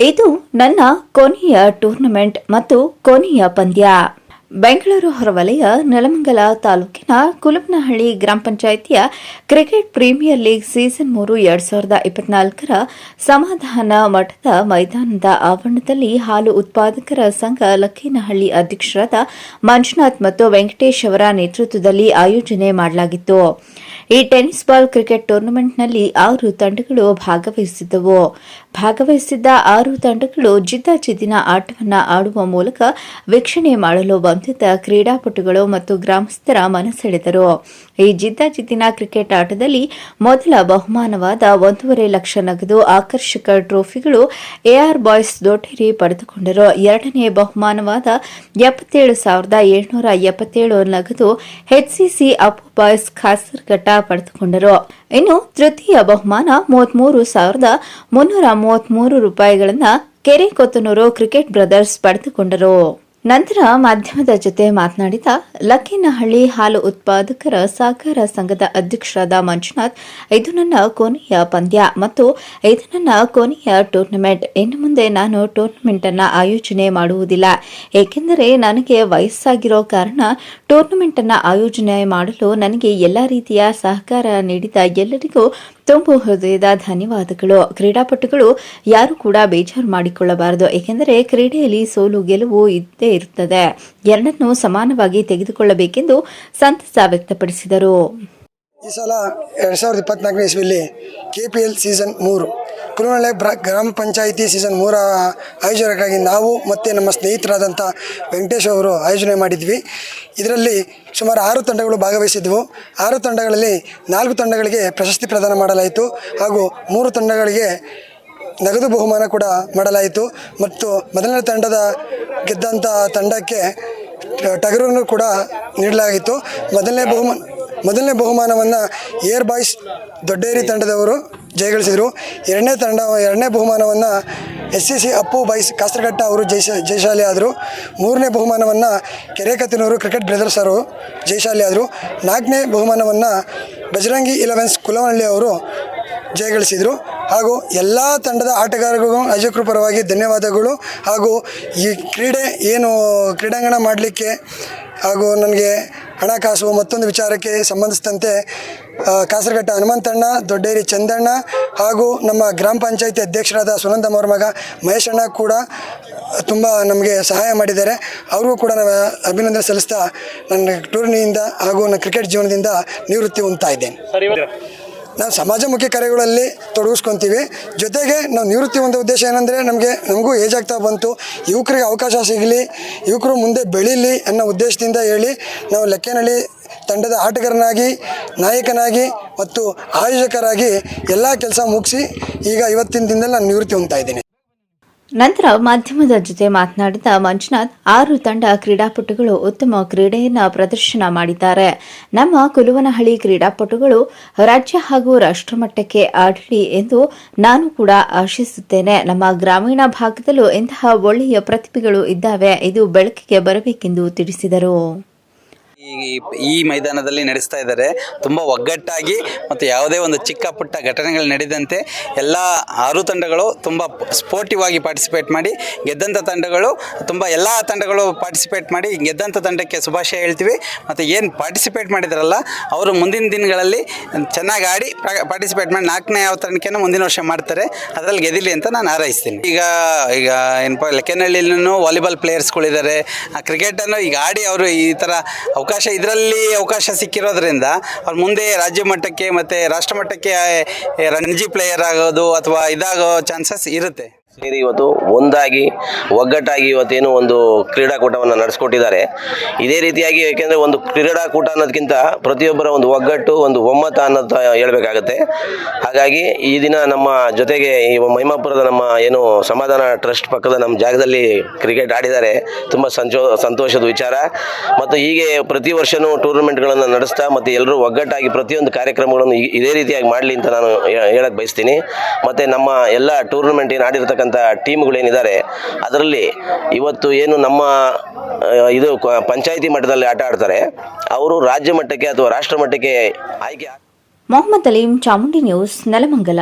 ಇದು ನನ್ನ ಕೊನೆಯ ಟೂರ್ನಮೆಂಟ್ ಮತ್ತು ಕೊನೆಯ ಪಂದ್ಯ. ಬೆಂಗಳೂರು ಹೊರವಲಯ, ನೆಲಮಂಗಲ ತಾಲೂಕಿನ ಕುಲಪ್ನಹಳ್ಳಿ ಗ್ರಾಮ ಪಂಚಾಯಿತಿಯ ಕ್ರಿಕೆಟ್ ಪ್ರೀಮಿಯರ್ ಲೀಗ್ ಸೀಸನ್ ಮೂರು ಎರಡ್ ಸಾವಿರದ ಇಪ್ಪತ್ನಾಲ್ಕರ ಸಮಾಧಾನ ಮಠದ ಮೈದಾನದ ಆವರಣದಲ್ಲಿ ಹಾಲು ಉತ್ಪಾದಕರ ಸಂಘ ಲಕ್ಕೇನಹಳ್ಳಿ ಅಧ್ಯಕ್ಷರಾದ ಮಂಜುನಾಥ್ ಮತ್ತು ವೆಂಕಟೇಶ್ ಅವರ ನೇತೃತ್ವದಲ್ಲಿ ಆಯೋಜನೆ ಮಾಡಲಾಗಿತ್ತು. ಈ ಟೆನಿಸ್ ಬಾಲ್ ಕ್ರಿಕೆಟ್ ಟೂರ್ನಮೆಂಟ್ನಲ್ಲಿ ಆರು ತಂಡಗಳು ಭಾಗವಹಿಸಿದ್ದವು. ಭಾಗವಹಿಸಿದ್ದ ಆರು ತಂಡಗಳು ಜಿದ್ದಾಜಿದ್ದಿನ ಆಟವನ್ನು ಆಡುವ ಮೂಲಕ ವೀಕ್ಷಣೆ ಮಾಡಲು ಬಂದಿದ್ದ ಕ್ರೀಡಾಪಟುಗಳು ಮತ್ತು ಗ್ರಾಮಸ್ಥರ ಮನಸೆಳೆದರು. ಈ ಜಿದ್ದಾಜಿದ್ದಿನ ಕ್ರಿಕೆಟ್ ಆಟದಲ್ಲಿ ಮೊದಲ ಬಹುಮಾನವಾದ ಒಂದೂವರೆ ಲಕ್ಷ ನಗದು ಆಕರ್ಷಕ ಟ್ರೋಫಿಗಳು ಎಆರ್ ಬಾಯ್ಸ್ ದೊಟೇರಿ ಪಡೆದುಕೊಂಡರು. ಎರಡನೇ ಬಹುಮಾನವಾದ ಎಪ್ಪತ್ತೇಳು ಸಾವಿರದ ಏಳ್ನೂರ ಎಪ್ಪತ್ತೇಳು ನಗದು ಎಚ್ಸಿಸಿ ಅಪ್ ಬಾಯ್ಸ್ ಖಾಸರ್ಘಟ್ಟ ಪಡೆದುಕೊಂಡರು. ಇನ್ನು ತೃತೀಯ ಬಹುಮಾನ ಮೂವತ್ಮೂರು ಸಾವಿರದ ಮುನ್ನೂರ ಮೂವತ್ಮೂರು ರೂಪಾಯಿಗಳನ್ನು ಕೆರೆ ಕೊತ್ತನೂರು ಕ್ರಿಕೆಟ್ ಬ್ರದರ್ಸ್ ಪಡೆದುಕೊಂಡರು. ನಂತರ ಮಾಧ್ಯಮದ ಜೊತೆ ಮಾತನಾಡಿದ ಲಕ್ಕಿನಹಳ್ಳಿ ಹಾಲು ಉತ್ಪಾದಕರ ಸಹಕಾರ ಸಂಘದ ಅಧ್ಯಕ್ಷರಾದ ಮಂಜುನಾಥ್ ಇದು ನನ್ನ ಕೊನೆಯ ಪಂದ್ಯ ಮತ್ತು ಇದು ನನ್ನ ಕೊನೆಯ ಟೂರ್ನಮೆಂಟ್. ಇನ್ನು ಮುಂದೆ ನಾನು ಟೂರ್ನಮೆಂಟ್ ಅನ್ನು ಆಯೋಜನೆ ಮಾಡುವುದಿಲ್ಲ. ಏಕೆಂದರೆ ನನಗೆ ವಯಸ್ಸಾಗಿರೋ ಕಾರಣ ಟೂರ್ನಮೆಂಟ್ ಅನ್ನು ಆಯೋಜನೆ ಮಾಡಲು ನನಗೆ ಎಲ್ಲ ರೀತಿಯ ಸಹಕಾರ ನೀಡಿದ ಎಲ್ಲರಿಗೂ ತುಂಬು ಹೃದಯದ ಧನ್ಯವಾದಗಳು. ಕ್ರೀಡಾಪಟುಗಳು ಯಾರು ಕೂಡ ಬೇಜಾರು ಮಾಡಿಕೊಳ್ಳಬಾರದು. ಏಕೆಂದರೆ ಕ್ರೀಡೆಯಲ್ಲಿ ಸೋಲು ಗೆಲುವು ಇದ್ದೇ ಇರುತ್ತದೆ. ಎರಡನ್ನೂ ಸಮಾನವಾಗಿ ತೆಗೆದುಕೊಳ್ಳಬೇಕೆಂದು ಸಂತಸ ವ್ಯಕ್ತಪಡಿಸಿದರು. ಈ ಸಲ ಎರಡು ಸಾವಿರದ ಇಪ್ಪತ್ನಾಲ್ಕನೇ ಇಸ್ವಿಯಲ್ಲಿ ಕೆ ಪಿ ಎಲ್ ಸೀಸನ್ ಮೂರು ಕುರುವಳ್ಳೆ ಬ್ರ, ಗ್ರಾಮ ಪಂಚಾಯಿತಿ ಸೀಸನ್ ಮೂರ ಆಯೋಜನೆಗಾಗಿ ನಾವು ಮತ್ತು ನಮ್ಮ ಸ್ನೇಹಿತರಾದಂಥ ವೆಂಕಟೇಶ್ ಅವರು ಆಯೋಜನೆ ಮಾಡಿದ್ವಿ. ಇದರಲ್ಲಿ ಸುಮಾರು ಆರು ತಂಡಗಳು ಭಾಗವಹಿಸಿದ್ವು. ಆರು ತಂಡಗಳಲ್ಲಿ ನಾಲ್ಕು ತಂಡಗಳಿಗೆ ಪ್ರಶಸ್ತಿ ಪ್ರದಾನ ಮಾಡಲಾಯಿತು ಹಾಗೂ ಮೂರು ತಂಡಗಳಿಗೆ ನಗದು ಬಹುಮಾನ ಕೂಡ ಮಾಡಲಾಯಿತು. ಮತ್ತು ಮೊದಲನೇ ತಂಡದ ಗೆದ್ದಂಥ ತಂಡಕ್ಕೆ ಟಗರನ್ನು ಕೂಡ ನೀಡಲಾಗಿತ್ತು. ಮೊದಲನೇ ಬಹುಮಾನ ಮೊದಲನೇ ಬಹುಮಾನವನ್ನು ಏರ್ ಬಾಯ್ಸ್ ದೊಡ್ಡೇರಿ ತಂಡದವರು ಜಯಗಳಿಸಿದರು. ಎರಡನೇ ತಂಡ, ಎರಡನೇ ಬಹುಮಾನವನ್ನು S C C Appu boys Kasaraghatta ಅವರು ಜಯಶ, ಜಯಶಾಲಿ ಆದರು. ಮೂರನೇ ಬಹುಮಾನವನ್ನು ಕೆರೆಕತ್ತಿನವರು ಕ್ರಿಕೆಟ್ ಬ್ರದರ್ಸ್ ಅವರು ಜಯಶಾಲಿ ಆದರು. ನಾಲ್ಕನೇ ಬಹುಮಾನವನ್ನು ಬಜರಂಗಿ ಇಲೆವೆನ್ಸ್ ಕುಲವಳ್ಳಿ ಅವರು ಜಯಗಳಿಸಿದರು. ಹಾಗೂ ಎಲ್ಲ ತಂಡದ ಆಟಗಾರರಿಗೂ ಅಜಕ್ರ ಪರವಾಗಿ ಧನ್ಯವಾದಗಳು. ಹಾಗೂ ಈ ಕ್ರೀಡೆ ಏನು ಕ್ರೀಡಾಂಗಣ ಮಾಡಲಿಕ್ಕೆ ಹಾಗೂ ನನಗೆ ಹಣಕಾಸು ಮತ್ತೊಂದು ವಿಚಾರಕ್ಕೆ ಸಂಬಂಧಿಸಿದಂತೆ ಕಾಸರಘಟ್ಟ ಹನುಮಂತಣ್ಣ, ದೊಡ್ಡೇರಿ ಚಂದಣ್ಣ ಹಾಗೂ ನಮ್ಮ ಗ್ರಾಮ ಪಂಚಾಯತಿ ಅಧ್ಯಕ್ಷರಾದ ಸುನಂದ ಮರ್ಮಗ ಮಗ ಮಹೇಶಣ್ಣ ಕೂಡ ತುಂಬ ನಮಗೆ ಸಹಾಯ ಮಾಡಿದ್ದಾರೆ. ಅವ್ರಿಗೂ ಕೂಡ ನಾನು ಅಭಿನಂದನೆ ಸಲ್ಲಿಸ್ತಾ ನನ್ನ ಟೂರ್ನಿಯಿಂದ ಹಾಗೂ ನನ್ನ ಕ್ರಿಕೆಟ್ ಜೀವನದಿಂದ ನಿವೃತ್ತಿ ಹೊಂದ್ತಾ ಇದ್ದೇನೆ. ನಾವು ಸಮಾಜಮುಖಿ ಕಾರ್ಯಗಳಲ್ಲಿ ತೊಡಗಿಸ್ಕೊತೀವಿ. ಜೊತೆಗೆ ನಾವು ನಿವೃತ್ತಿ ಒಂದು ಉದ್ದೇಶ ಏನಂದರೆ ನಮಗೆ, ನಮಗೂ ಏಜ್ ಆಗ್ತಾ ಬಂತು. ಯುವಕರಿಗೆ ಅವಕಾಶ ಸಿಗಲಿ, ಯುವಕರು ಮುಂದೆ ಬೆಳೀಲಿ ಅನ್ನೋ ಉದ್ದೇಶದಿಂದ ಹೇಳಿ ನಾವು ಲೆಕ್ಕನಹಳ್ಳಿ ತಂಡದ ಆಟಗಾರನಾಗಿ, ನಾಯಕನಾಗಿ ಮತ್ತು ಆಯೋಜಕರಾಗಿ ಎಲ್ಲ ಕೆಲಸ ಮುಗಿಸಿ ಈಗ ಇವತ್ತಿನ ದಿನದಲ್ಲಿ ನಾನು ನಿವೃತ್ತಿ ಹೊಂದ್ತಾ ಇದ್ದೀನಿ. ನಂತರ ಮಾಧ್ಯಮದ ಜೊತೆ ಮಾತನಾಡಿದ ಮಂಜುನಾಥ್, ಆರು ತಂಡ ಕ್ರೀಡಾಪಟುಗಳು ಉತ್ತಮ ಕ್ರೀಡೆಯನ್ನು ಪ್ರದರ್ಶನ ಮಾಡಿದ್ದಾರೆ. ನಮ್ಮ ಕುಲುವನಹಳ್ಳಿ ಕ್ರೀಡಾಪಟುಗಳು ರಾಜ್ಯ ಹಾಗೂ ರಾಷ್ಟ್ರಮಟ್ಟಕ್ಕೆ ಆಡಲಿ ಎಂದು ನಾನು ಕೂಡ ಆಶಿಸುತ್ತೇನೆ. ನಮ್ಮ ಗ್ರಾಮೀಣ ಭಾಗದಲ್ಲೂ ಇಂತಹ ಒಳ್ಳೆಯ ಪ್ರತಿಭೆಗಳು ಇದ್ದಾವೆ. ಇದು ಬೆಳಕಿಗೆ ಬರಬೇಕೆಂದು ತಿಳಿಸಿದರು. ಈ ಮೈದಾನದಲ್ಲಿ ನಡೆಸ್ತಾ ಇದ್ದಾರೆ. ತುಂಬ ಒಗ್ಗಟ್ಟಾಗಿ ಮತ್ತು ಯಾವುದೇ ಒಂದು ಚಿಕ್ಕ ಪುಟ್ಟ ಘಟನೆಗಳು ನಡೆದಂತೆ ಎಲ್ಲ ಆರು ತಂಡಗಳು ತುಂಬ ಸ್ಪೋರ್ಟಿವ್ ಆಗಿ ಪಾರ್ಟಿಸಿಪೇಟ್ ಮಾಡಿ ಗೆದ್ದಂಥ ತಂಡಗಳು ತುಂಬ ಎಲ್ಲ ತಂಡಗಳು ಪಾರ್ಟಿಸಿಪೇಟ್ ಮಾಡಿ ಗೆದ್ದಂಥ ತಂಡಕ್ಕೆ ಶುಭಾಶಯ ಹೇಳ್ತೀವಿ. ಮತ್ತು ಏನು ಪಾರ್ಟಿಸಿಪೇಟ್ ಮಾಡಿದಾರಲ್ಲ, ಅವರು ಮುಂದಿನ ದಿನಗಳಲ್ಲಿ ಚೆನ್ನಾಗಿ ಆಡಿ ಪಾರ್ಟಿಸಿಪೇಟ್ ಮಾಡಿ ನಾಲ್ಕನೇ ಯಾವ ಮುಂದಿನ ವರ್ಷ ಮಾಡ್ತಾರೆ. ಅದರಲ್ಲಿ ಗೆದಿಲಿ ಅಂತ ನಾನು ಹಾರೈಸ್ತೀನಿ. ಈಗ ಈಗ ಏನಪ್ಪ ಲೆಕ್ಕನಹಳ್ಳಿಲೂ ವಾಲಿಬಾಲ್ ಪ್ಲೇಯರ್ಸ್ಗಳಿದ್ದಾರೆ ಕ್ರಿಕೆಟನ್ನು ಈಗ ಆಡಿ ಅವರು ಈ ಥರ ಅವಕಾಶ ಇದರಲ್ಲಿ ಅವಕಾಶ ಸಿಕ್ಕಿರೋದ್ರಿಂದ ಅವ್ರು ಮುಂದೆ ರಾಜ್ಯ ಮಟ್ಟಕ್ಕೆ ಮತ್ತು ರಾಷ್ಟ್ರ ಮಟ್ಟಕ್ಕೆ ರಣಜಿ ಪ್ಲೇಯರ್ ಆಗೋದು ಅಥವಾ ಇದಾಗೋ ಚಾನ್ಸಸ್ ಇರುತ್ತೆ. ಸೇರಿ ಇವತ್ತು ಒಂದಾಗಿ, ಒಗ್ಗಟ್ಟಾಗಿ ಇವತ್ತೇನು ಒಂದು ಕ್ರೀಡಾಕೂಟವನ್ನು ನಡೆಸ್ಕೊಟ್ಟಿದ್ದಾರೆ. ಇದೇ ರೀತಿಯಾಗಿ ಏಕೆಂದರೆ ಒಂದು ಕ್ರೀಡಾಕೂಟ ಅನ್ನೋದಕ್ಕಿಂತ ಪ್ರತಿಯೊಬ್ಬರ ಒಂದು ಒಗ್ಗಟ್ಟು, ಒಂದು ಒಮ್ಮತ ಅನ್ನೋದು ಹೇಳ್ಬೇಕಾಗತ್ತೆ. ಹಾಗಾಗಿ ಈ ದಿನ ನಮ್ಮ ಜೊತೆಗೆ ಈ ಮೈಮಾಪುರದ ನಮ್ಮ ಏನು ಸಮಾಧಾನ ಟ್ರಸ್ಟ್ ಪಕ್ಕದ ನಮ್ಮ ಜಾಗದಲ್ಲಿ ಕ್ರಿಕೆಟ್ ಆಡಿದ್ದಾರೆ. ತುಂಬ ಸಂಚೋ, ಸಂತೋಷದ ವಿಚಾರ. ಮತ್ತು ಹೀಗೆ ಪ್ರತಿ ವರ್ಷವೂ ಟೂರ್ನಮೆಂಟ್ಗಳನ್ನು ನಡೆಸ್ತಾ ಮತ್ತು ಎಲ್ಲರೂ ಒಗ್ಗಟ್ಟಾಗಿ ಪ್ರತಿಯೊಂದು ಕಾರ್ಯಕ್ರಮಗಳನ್ನು ಇದೇ ರೀತಿಯಾಗಿ ಮಾಡಲಿ ಅಂತ ನಾನು ಹೇಳಕ್ಕೆ ಬಯಸ್ತೀನಿ. ಮತ್ತು ನಮ್ಮ ಎಲ್ಲ ಟೂರ್ನಮೆಂಟ್ ಏನು ಆಡಿರ್ತಕ್ಕಂಥ ಟೀಮ್ಗಳೇನಿದ್ದಾರೆ, ಅದರಲ್ಲಿ ಇವತ್ತು ಏನು ನಮ್ಮ ಇದು ಪಂಚಾಯಿತಿ ಮಟ್ಟದಲ್ಲಿ ಆಟ ಆಡ್ತಾರೆ, ಅವರು ರಾಜ್ಯ ಮಟ್ಟಕ್ಕೆ ಅಥವಾ ರಾಷ್ಟ್ರ ಮಟ್ಟಕ್ಕೆ ಆಯ್ಕೆ ಮೊಹಮ್ಮದ್ ಅಲೀಂ ಚಾಮುಂಡಿ ನ್ಯೂಸ್ ನೆಲಮಂಗಲ.